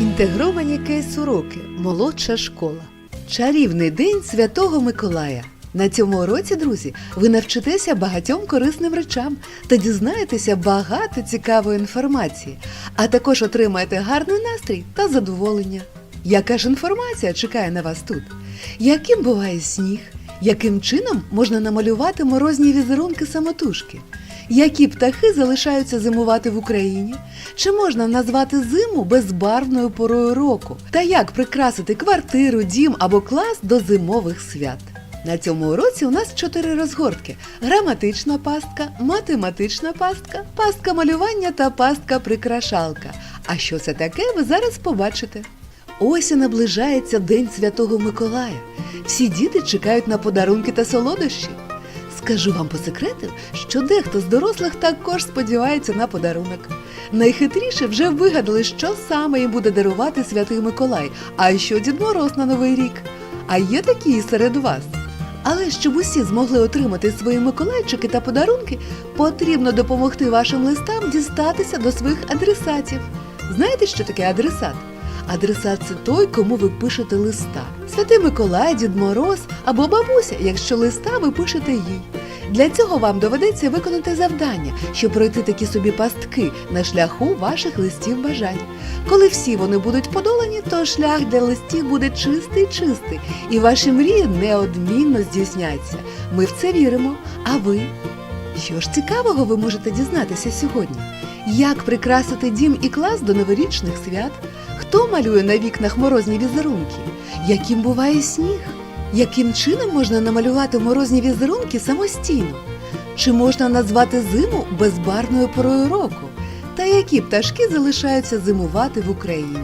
Інтегровані кейс-уроки. Молодша школа. Чарівний день Святого Миколая. На цьому уроці, друзі, ви навчитеся багатьом корисним речам та дізнаєтеся багато цікавої інформації, а також отримаєте гарний настрій та задоволення. Яка ж інформація чекає на вас тут? Яким буває сніг? Яким чином можна намалювати морозні візерунки самотужки? Які птахи залишаються зимувати в Україні? Чи можна назвати зиму безбарвною порою року? Та як прикрасити квартиру, дім або клас до зимових свят? На цьому уроці у нас чотири розгортки: граматична пастка, математична пастка, пастка малювання та пастка прикрашалка. А що це таке, ви зараз побачите. Ось і наближається День Святого Миколая. Всі діти чекають на подарунки та солодощі. Скажу вам по секрету, що дехто з дорослих також сподівається на подарунок. Найхитріше вже вигадали, що саме їм буде дарувати святий Миколай, а що Дід Мороз на Новий рік. А є такі і серед вас. Але щоб усі змогли отримати свої Миколайчики та подарунки, потрібно допомогти вашим листам дістатися до своїх адресатів. Знаєте, що таке адресат? Адресат це той, кому ви пишете листа. Святий Миколай, Дід Мороз або бабуся, якщо листа ви пишете їй. Для цього вам доведеться виконати завдання, щоб пройти такі собі пастки на шляху ваших листів бажань. Коли всі вони будуть подолані, то шлях для листів буде чистий чистий, і ваші мрії неодмінно здійсняться. Ми в це віримо. А ви? Що ж цікавого ви можете дізнатися сьогодні? Як прикрасити дім і клас до новорічних свят? Хто малює на вікнах морозні візерунки? Яким буває сніг? Яким чином можна намалювати морозні візерунки самостійно? Чи можна назвати зиму безбарною порою року? Та які пташки залишаються зимувати в Україні?